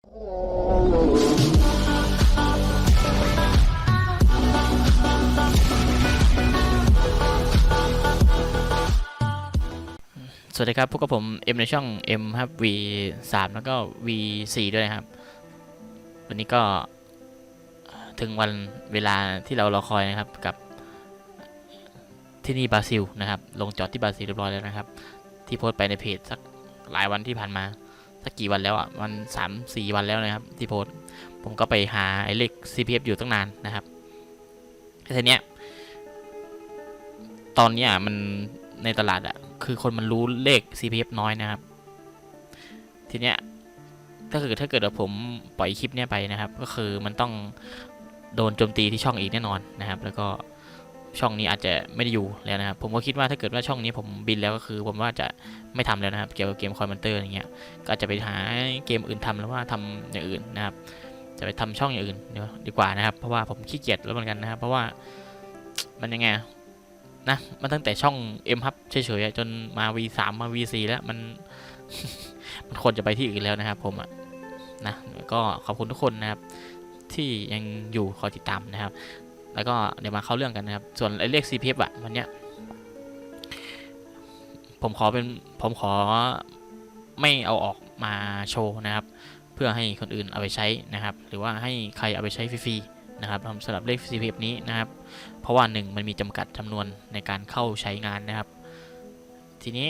สวัสดีครับพวกกับผมเอ็มในช่อง M ครับ V 3แล้วก็ V 4ด้วยนะครับ วันนี้ก็ถึงวันเวลาที่เรารอคอยนะครับกับที่นี่บราซิลนะครับ ลงจอดที่บราซิลเรียบร้อยแล้วนะครับ ที่โพสต์ไปในเพจสักหลายวันที่ผ่านมา สักกี่วันแล้วอะวันสามสี่วันแล้วนะครับ ที่โพสผมก็ไปหาไอ้เลข CPF อยู่ตั้งนานนะครับแต่ทีเนี้ยตอนเนี้ยมันในตลาดอะคือคนมันรู้เลข CPF น้อยนะครับ ทีเนี้ยถ้าเกิดถ้าเกิดว่าผมปล่อยคลิปเนี้ยไปนะครับ ก็คือมันต้องโดนโจมตีที่ช่องอีกแน่นอนนะครับ แล้วก็ ช่องนี้อาจจะไม่ได้อยู่แล้วนะครับ ผมก็คิดว่าถ้าเกิดว่าช่องนี้ผมบินแล้วก็คือผมว่าจะไม่ทำแล้วนะครับ เกี่ยวกับเกมคอยมอนเตอร์อย่างเงี้ย ก็อาจจะไปหาเกมอื่นทำแล้วว่าทำอย่างอื่นนะครับ จะไปทำช่องอย่างอื่นดีกว่านะครับ เพราะว่าผมขี้เกียจแล้วเหมือนกันนะครับ เพราะว่ามันยังไงนะ มันตั้งแต่ช่อง M ครับเฉยๆจนมา V3 มา V4 แล้วมันมันควรจะไปที่อื่นแล้วนะครับผมอะนะก็ขอบคุณทุกคนนะครับที่ยังอยู่คอยติดตามนะครับ แล้วก็เดี๋ยวมาเข้าเรื่องกันนะครับ ส่วนไอ้เลข CPF อะวันเนี้ยผมขอเป็นผมขอไม่เอาออกมาโชว์นะครับ เพื่อให้คนอื่นเอาไปใช้นะครับ หรือว่าให้ใครเอาไปใช้ฟรีๆนะครับสำหรับเลข CPF นี้นะครับ เพราะว่าหนึ่งมันมีจำกัดจำนวนในการเข้าใช้งานนะครับ ทีนี้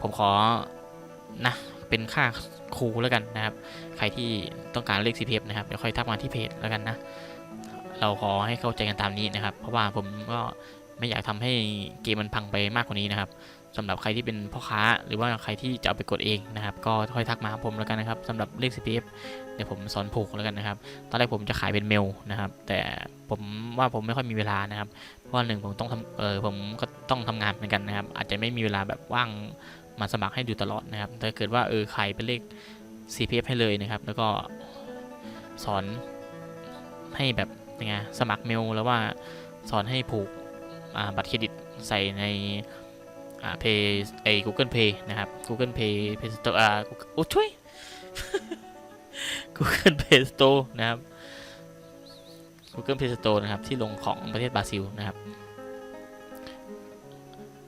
ผมขอนะ เป็นค่าครูแล้วกันนะครับ ใครที่ต้องการเลข CPF นะครับเดี๋ยวค่อยทักมาที่เพจแล้วกันนะ เราขอให้เข้าใจกันตามนี้นะครับ เพราะว่าผมก็ไม่อยากทำให้เกมมันพังไปมากกว่านี้นะครับสำหรับใครที่เป็นพ่อค้าหรือว่าใครที่จะเอาไปกดเองนะครับ ก็ค่อยทักมาหาผมแล้วกันนะครับสำหรับเลข CPF เดี๋ยวผมสอนผูกแล้วกันนะครับ ตอนแรกผมจะขายเป็นเมลนะครับ แต่ผมว่าผมไม่ค่อยมีเวลานะครับเพราะว่าหนึ่งผมต้องทำเออผมก็ต้องทำงานเหมือนกันนะครับ อาจจะไม่มีเวลาแบบว่าง มาสมัครให้ดูตลอดนะครับถ้าเกิดว่าเออใครเป็นเลข CPF ให้เลยนะครับ แล้วก็สอนให้แบบยังไงสมัครเมลแล้วว่าสอนให้ผูกบัตรเครดิตใส่ในอ่า Pay ไอ้ Google Pay นะครับ Google Pay Play Store อ่าโอ้ช่วย Google Play Store นะครับ Google Play Store นะครับ ที่ลงของประเทศบราซิลนะครับ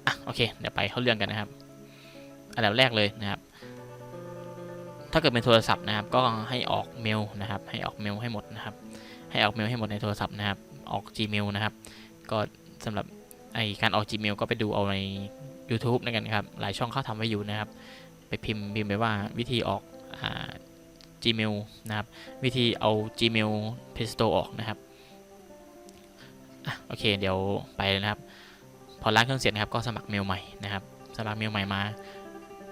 อะ โอเค เดี๋ยวไปเข้าเรื่องกันนะครับ อันดับแรกเลยนะครับ ถ้าเกิดเป็นโทรศัพท์นะครับ ก็ให้ออกเมลนะครับ ให้ออกเมลให้หมดนะครับ ให้ออกเมลให้หมดในโทรศัพท์นะครับ ออก Gmail นะครับ ก็สำหรับไอการออก Gmail ก็ไปดูเอาใน YouTube นะกันครับ หลายช่องเขาทำไว้อยู่นะครับ ไปพิมพ์พิมพ์ไปว่าวิธีออกอ่า Gmail นะครับ วิธีเอา Gmail Play Store ออกนะครับอะโอเค เดี๋ยวไปเลยนะครับ พอล้างเครื่องเสร็จนะครับ ก็สมัครเมลใหม่นะครับ สมัครเมลใหม่มา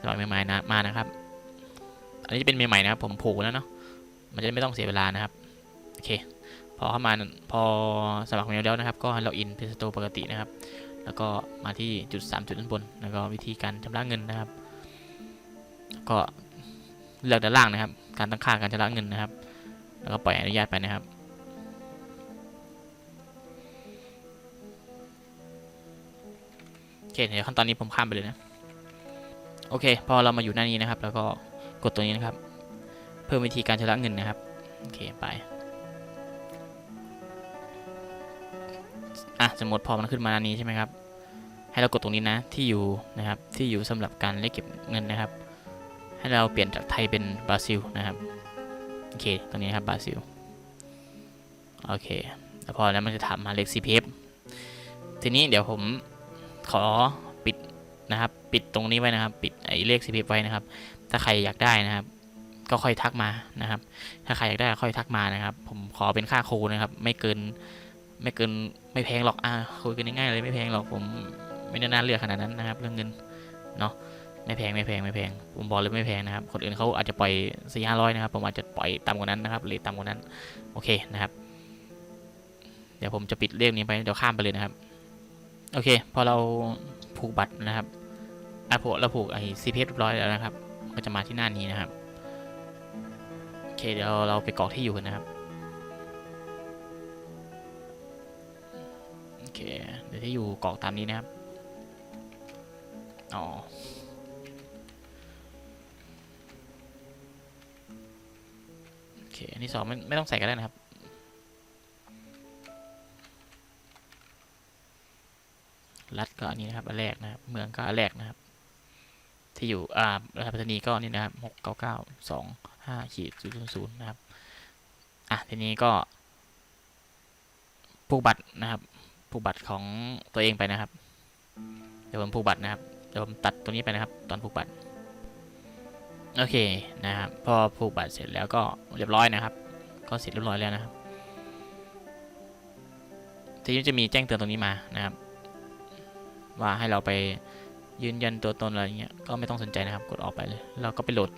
สมัครใหม่นะมานะครับ อันนี้จะเป็นใหม่ๆนะครับผมผูกแล้วเนาะมันจะไม่ต้องเสียเวลานะครับโอเคพอเข้ามาพอสมัครเมลแล้วนะครับ ก็ล็อกอิน Play Store ปกตินะครับ แล้วก็มาที่จุด 3 จุดด้านบน แล้วก็วิธีการชำระเงินนะครับ ก็เลือกด้านล่างนะครับ การตั้งค่าการชำระเงินนะครับ แล้วก็ปล่อยอนุญาตไปนะครับโอเคเดี๋ยวขั้นตอนนี้ผมข้ามไปเลยนะ โอเค พอเรามาอยู่หน้านี้นะครับ แล้วก็กดตัวนี้นะครับ เพิ่มวิธีการชำระเงินนะครับ โอเค ไป อะสมมติพอมันขึ้นมาหน้านี้ใช่ไหมครับ ให้เรากดตรงนี้นะ ที่อยู่นะครับ ที่อยู่สำหรับการเลขเก็บเงินนะครับ ให้เราเปลี่ยนจากไทยเป็นบราซิลนะครับ โอเค ตรงนี้ครับบราซิล โอเค แล้วพอแล้วมันจะถามมาเลข CPF ทีนี้เดี๋ยวผมขอ นะครับ ปิดตรงนี้ไว้นะครับ ปิดไอ้เลข CPF ไว้นะครับ ถ้าใครอยากได้นะครับ ก็ค่อยทักมานะครับ ถ้าใครอยากได้ค่อยทักมานะครับ ผมขอเป็นค่าครูนะครับ ไม่เกินไม่เกินไม่แพงหรอกอ่าคุยกันง่ายๆเลยไม่แพงหรอกผมไม่ได้น่าเลือกขนาดนั้นนะครับ เรื่องเงินเนาะไม่แพงไม่แพงไม่แพงผมบอกเลยไม่แพงนะครับ คนอื่นเขาอาจจะปล่อยสี่ห้าร้อยนะครับ ผมอาจจะปล่อยต่ำกว่านั้นนะครับหรือต่ำกว่านั้น โอเคนะครับ เดี๋ยวผมจะปิดเรื่องนี้ไปเดี๋ยวข้ามไปเลยนะครับ โอเค พอเราผูกบัตรนะครับ อะผูกเราผูกไอ้ซีพีเรียบร้อยแล้วนะครับ ก็จะมาที่หน้านี้นะครับ โอเค เดี๋ยวเราไปกรอกที่อยู่กันนะครับ โอเค เดี๋ยวที่อยู่กรอกตามนี้นะครับ อ๋อเคอันที่สองไม่ไม่ต้องใส่ก็ได้นะครับ รัฐก็อันนี้นะครับ อันแรกนะครับ เมืองก็อันแรกนะครับ ที่อยู่อ่ารัฐพัฒนีก็นี่นะครับหกเก้าเก้าสองห้าขีดศูนย์ศูนย์นะครับอะทีนี้ก็ผูกบัตรนะครับผูกบัตรของตัวเองไปนะครับ เดี๋ยวผมผูกบัตรนะครับเดี๋ยวผมตัดตรงนี้ไปนะครับ ตอนผูกบัตรโอเคนะครับพอผูกบัตรเสร็จแล้วก็เรียบร้อยนะครับ ก็เสร็จเรียบร้อยแล้วนะครับทีนี้จะมีแจ้งเตือนตรงนี้มานะครับ ว่าให้เราไป ยืนยันตัวตนอะไรเงี้ยก็ไม่ต้องสนใจนะครับ กดออกไปเลยเราก็ไปโหลด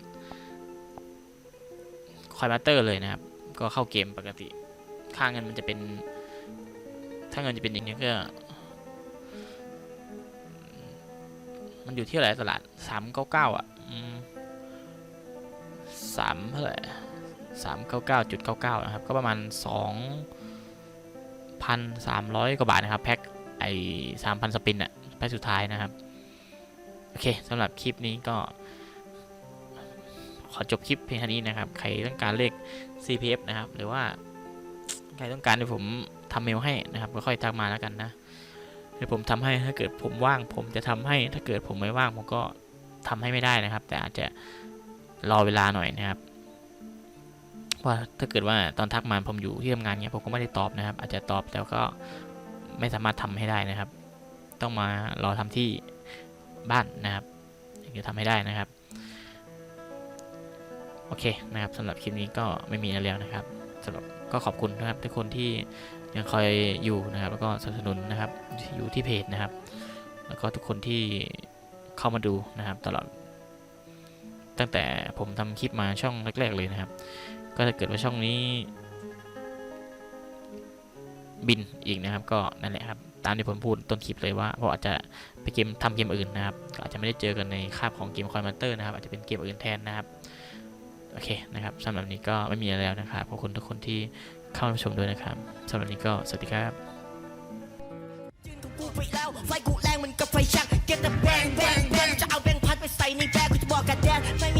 คอยมาเตอร์เลยนะครับ ก็เข้าเกมปกติ ค่าเงินมันจะเป็น ถ้าเงินจะเป็นอย่างนี้ก็ มันอยู่ที่อะไรตลาดสามเก้าเก้าอะสามเท่าไหร่สามเก้าเก้าจุดเก้าเก้านะครับ ก็ประมาณสองพันสามร้อยกว่าบาทนะครับ แพ็คไอ้สามพันสปินอะแพ็คสุดท้ายนะครับ โอเคสำหรับคลิปนี้ก็ ขอจบคลิปเพียงเท่านี้นะครับ ใครต้องการเลข CPF นะครับ หรือว่า ใครต้องการให้ผมทำเมลให้นะครับก็ค่อยทักมาแล้วกันนะเดี๋ยวผมทำให้ถ้าเกิดผมว่าง ผมจะทำให้ถ้าเกิดผมไม่ว่างผมก็ทำให้ไม่ได้นะครับ แต่อาจจะรอเวลาหน่อยนะครับว่าถ้าเกิดว่าตอนทักมาผมอยู่ที่ทำงานเนี้ยผมก็ไม่ได้ตอบนะครับ อาจจะตอบแต่ก็ไม่สามารถทำให้ได้นะครับ ต้องมารอทำที่ บ้านนะครับถึงจะทำให้ได้นะครับ โอเคนะครับสำหรับคลิปนี้ก็ไม่มีอะไรแล้วนะครับสำหรับก็ขอบคุณนะครับทุกคนที่ยังคอยอยู่นะครับ แล้วก็สนับสนุนนะครับอยู่ที่เพจนะครับ แล้วก็ทุกคนที่เข้ามาดูนะครับ ตลอด ตั้งแต่ผมทำคลิปมาช่องแรก ๆ เลยนะครับ ก็ถ้าเกิดว่าช่องนี้ บินอีกนะครับ ก็นั่นแหละครับ ตามที่ผมพูดต้นคลิปเลยว่าเพราะอาจจะไปเกมทำเกมอื่นนะครับก็อาจจะไม่ได้เจอกันในคาบของเกมคอยมานเตอร์นะครับอาจจะเป็นเกมอื่นแทนนะครับโอเคนะครับสำหรับนี้ก็ไม่มีอะไรแล้วนะครับขอบคุณทุกคนที่เข้ามาชมด้วยนะครับสำหรับนี้ก็สวัสดีครับไฟกูแรงมันก็ไฟชักเก็ตแต่แบงแบงแบงจะเอาแบงพัดไปใส่ในแบกกูจะบอกกันแดนไม่มี